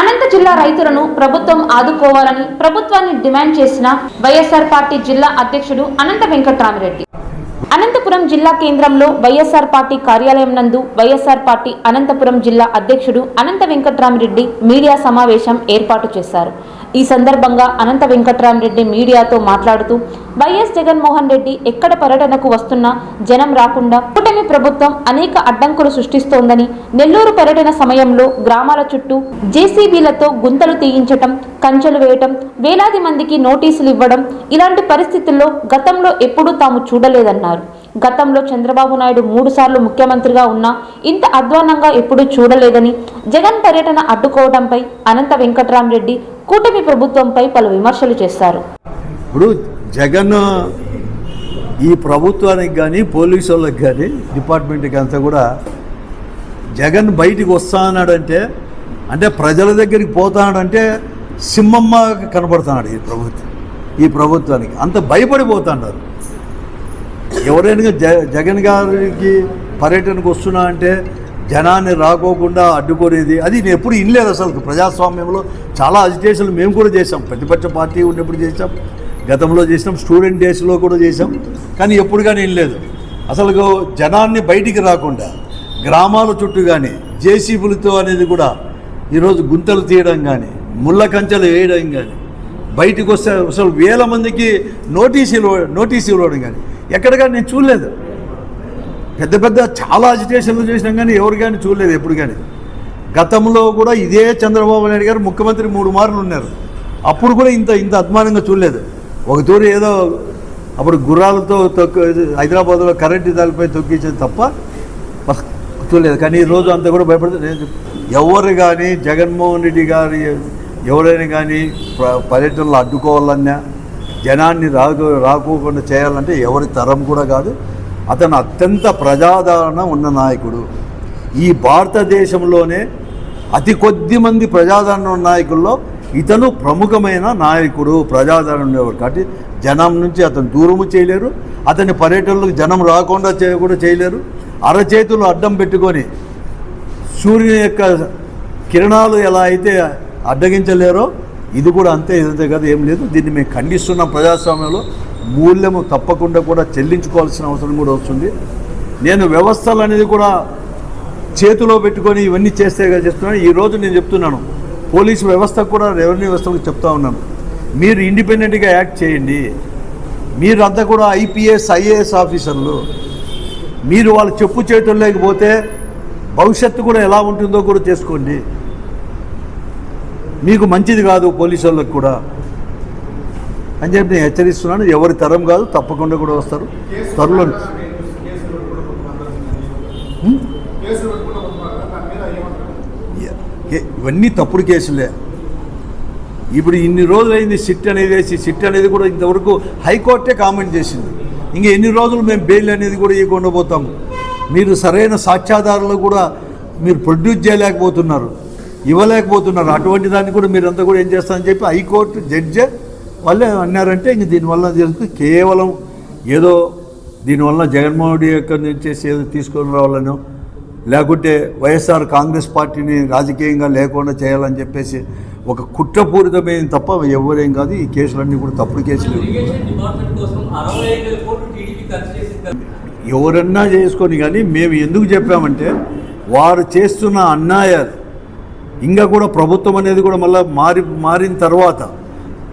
అనంత జిల్లా రైతులను ప్రభుత్వం ఆదుకోవాలని ప్రభుత్వాన్ని డిమాండ్ చేసిన వైఎస్ఆర్ పార్టీ జిల్లా అధ్యక్షుడు అనంత వెంకట్రామిరెడ్డి. అనంతపురం జిల్లా కేంద్రంలో వైఎస్ఆర్ పార్టీ కార్యాలయం నందు వైఎస్ఆర్ పార్టీ అనంతపురం జిల్లా అధ్యక్షుడు అనంత వెంకట్రామిరెడ్డి మీడియా సమావేశం ఏర్పాటు చేశారు. ఈ సందర్భంగా అనంత వెంకట్రామిరెడ్డి మీడియాతో మాట్లాడుతూ వైఎస్ జగన్మోహన్ రెడ్డి ఎక్కడ పర్యటనకు వస్తున్నా జనం రాకుండా ప్రభుత్వం అనేక అడ్డంకులు సృష్టిస్తోందని నెల్లూరు పర్యటన సమయంలో గ్రామాల చుట్టూ జేసీబీలతో గుంతలు తీయించటం కంచెలు వేయటం వేలాది మందికి నోటీసులు ఇవ్వడం ఇలాంటి పరిస్థితుల్లో గతంలో ఎప్పుడూ తాము చూడలేదన్నారు. గతంలో చంద్రబాబు నాయుడు మూడు సార్లు ముఖ్యమంత్రిగా ఉన్నా ఇంత అధ్వానంగా ఎప్పుడూ చూడలేదని జగన్ పర్యటన అడ్డుకోవడంపై అనంత వెంకట్రామరెడ్డి కూటమి ప్రభుత్వంపై పలు విమర్శలు చేశారు. ఇప్పుడు జగన్ ఈ ప్రభుత్వానికి కానీ పోలీసు వాళ్ళకి కానీ డిపార్ట్మెంట్కి అంతా కూడా జగన్ బయటికి వస్తా అన్నాడంటే అంటే ప్రజల దగ్గరికి పోతాడంటే సింహమ్మ కనబడుతున్నాడు ఈ ప్రభుత్వం ఈ ప్రభుత్వానికి. అంత భయపడిపోతున్నారు. ఎవరైనా జ జగన్ గారికి పర్యటనకు వస్తున్నా అంటే జనాన్ని రాకోకుండా అడ్డుకునేది అది నేను ఎప్పుడు ఇనలేదు అసలు ప్రజాస్వామ్యంలో. చాలా అజిటేషన్లు మేము కూడా చేసాం ప్రతిపక్ష పార్టీ ఉన్నప్పుడు చేసాం గతంలో చేసాం స్టూడెంట్ డేస్లో కూడా చేసాం కానీ ఎప్పుడు కానీ ఇనలేదు అసలు జనాన్ని బయటికి రాకుండా గ్రామాల చుట్టూ కానీ జేసీబులతో అనేది కూడా ఈరోజు గుంతలు తీయడం కానీ ముళ్ళ కంచెలు వేయడం కానీ బయటకు వస్తే అసలు వేల మందికి నోటీసులు నోటీసు ఇవ్వడం కానీ ఎక్కడ కానీ నేను చూడలేదు. పెద్ద పెద్ద చాలా అజిటేషన్లు చేసినాం కానీ ఎవరు కానీ చూడలేదు ఎప్పుడు కానీ గతంలో కూడా ఇదే చంద్రబాబు నాయుడు గారు ముఖ్యమంత్రి మూడు మార్లు ఉన్నారు. అప్పుడు కూడా ఇంత ఇంత అద్మానంగా చూడలేదు. ఒక తూరి ఏదో అప్పుడు గుర్రాలతో తొక్కు హైదరాబాద్లో కరెంటు దానిపై తొక్కించేది తప్ప చూడలేదు కానీ ఈ రోజు అంతా కూడా భయపడుతుంది నేను ఎవరు కానీ జగన్మోహన్ రెడ్డి గారి ఎవరైనా కానీ పర్యటనలు అడ్డుకోవాలన్నా జనాన్ని రాకు రాకోకుండా చేయాలంటే ఎవరి తరం కూడా కాదు. అతను అత్యంత ప్రజాదరణ ఉన్న నాయకుడు. ఈ భారతదేశంలోనే అతి కొద్ది మంది ప్రజాదరణ ఉన్న నాయకుల్లో ఇతను ప్రముఖమైన నాయకుడు ప్రజాదరణ ఉండేవాడు కాబట్టి జనం నుంచి అతను దూరము చేయలేరు. అతని పర్యటనలకు జనం రాకుండా చేయ కూడా చేయలేరు. అరచేతులు అడ్డం పెట్టుకొని సూర్యుని యొక్క కిరణాలు ఎలా అయితే అడ్డగించలేరో ఇది కూడా అంతే ఇదంతే కదా ఏం లేదు. దీన్ని మేము ఖండిస్తున్నాం ప్రజాస్వామ్యంలో. మూల్యము తప్పకుండా కూడా చెల్లించుకోవాల్సిన అవసరం కూడా వస్తుంది. నేను వ్యవస్థలు అనేది కూడా చేతిలో పెట్టుకొని ఇవన్నీ చేస్తే కదా చెప్తున్నాను. ఈరోజు నేను చెప్తున్నాను. పోలీసు వ్యవస్థకు కూడా రెవెన్యూ వ్యవస్థకు చెప్తా ఉన్నాను మీరు ఇండిపెండెంట్గా యాక్ట్ చేయండి. మీరంతా కూడా ఐపీఎస్ ఐఏఎస్ ఆఫీసర్లు. మీరు వాళ్ళ చెప్పు చేతులు లేకపోతే భవిష్యత్తు కూడా ఎలా ఉంటుందో కూడా చేసుకోండి మీకు మంచిది కాదు పోలీసు వాళ్ళకి కూడా. అని చెప్పి నేను హెచ్చరిస్తున్నాను. ఎవరి తరం కాదు తప్పకుండా కూడా వస్తారు. త్వరలో? ఇవన్నీ తప్పుడు కేసులే. ఇప్పుడు ఇన్ని రోజులైంది సిట్ అనేది వేసి సిట్ అనేది కూడా ఇంతవరకు హైకోర్టే కామెంట్ చేసింది. ఇంక ఎన్ని రోజులు మేము బెయిల్ అనేది కూడా ఇవ్వకుండా పోతాము. మీరు సరైన సాక్ష్యాధారాలు కూడా మీరు ప్రొడ్యూస్ చేయలేకపోతున్నారు ఇవ్వలేకపోతున్నారు. అటువంటి దాన్ని కూడా మీరంతా కూడా ఏం చేస్తారని చెప్పి హైకోర్టు జడ్జే వాళ్ళే అన్నారంటే ఇంక దీనివల్ల జరుగుతుంది. కేవలం ఏదో దీనివల్ల జగన్మోహన్ రెడ్డి యొక్క నుంచి ఏదో తీసుకొని రావాలనో లేకుంటే వైఎస్ఆర్ కాంగ్రెస్ పార్టీని రాజకీయంగా లేకుండా చేయాలని చెప్పేసి ఒక కుట్రపూరితమైన తప్ప ఎవరేం కాదు. ఈ కేసులన్నీ కూడా తప్పుడు కేసులు. ఎవరన్నా చేసుకొని కానీ మేము ఎందుకు చెప్పామంటే వారు చేస్తున్న అన్యాయాలు ఇంకా కూడా ప్రభుత్వం అనేది కూడా మళ్ళీ మారి మారిన తర్వాత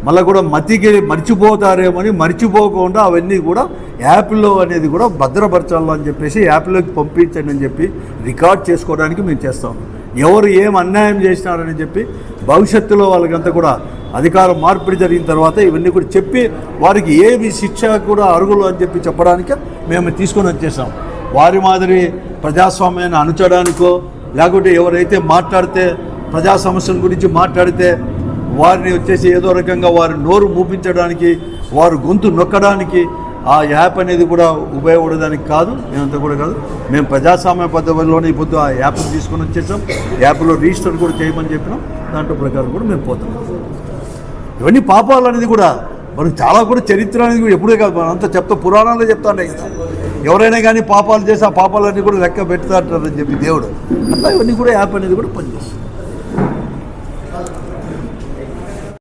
మళ్ళీ కూడా మతికి మర్చిపోతారేమని మర్చిపోకుండా అవన్నీ కూడా యాప్లో అనేది కూడా భద్రపరచాలని చెప్పేసి యాప్లోకి పంపించండి అని చెప్పి రికార్డ్ చేసుకోవడానికి మేము చేస్తాం ఎవరు ఏం అన్యాయం చేసినారని చెప్పి భవిష్యత్తులో వాళ్ళకంతా కూడా అధికార మార్పిడి జరిగిన తర్వాత ఇవన్నీ కూడా చెప్పి వారికి ఏమి శిక్ష కూడా అరుగులు అని చెప్పి చెప్పడానికి మేము తీసుకొని వచ్చేసాం. వారి మాదిరి ప్రజాస్వామ్యాన్ని అణచడానికో లేకుంటే ఎవరైతే మాట్లాడితే ప్రజా సమస్యల గురించి మాట్లాడితే వారిని వచ్చేసి ఏదో రకంగా వారి నోరు మూపించడానికి వారు గొంతు నొక్కడానికి ఆ యాప్ అనేది కూడా ఉపయోగపడడానికి కాదు మేమంతా కూడా కాదు. మేము ప్రజాస్వామ్య పద్ధతిలోనే ఇప్పుడు ఆ యాప్ తీసుకొని వచ్చేసాం. యాప్లో రిజిస్టర్ కూడా చేయమని చెప్పినాం. దాంట్లో ప్రకారం కూడా మేము పోతున్నాం ఇవన్నీ పాపాలు అనేది కూడా మనకు చాలా కూడా చరిత్ర అనేది కూడా ఎప్పుడే కాదు. మనం అంతా చెప్తా పురాణాలే చెప్తా కదా. ఎవరైనా కానీ పాపాలు చేసి ఆ పాపాలన్నీ కూడా లెక్క పెడతాంటారని చెప్పి దేవుడు. అట్లా ఇవన్నీ కూడా యాప్ అనేది కూడా పనిచేస్తుంది.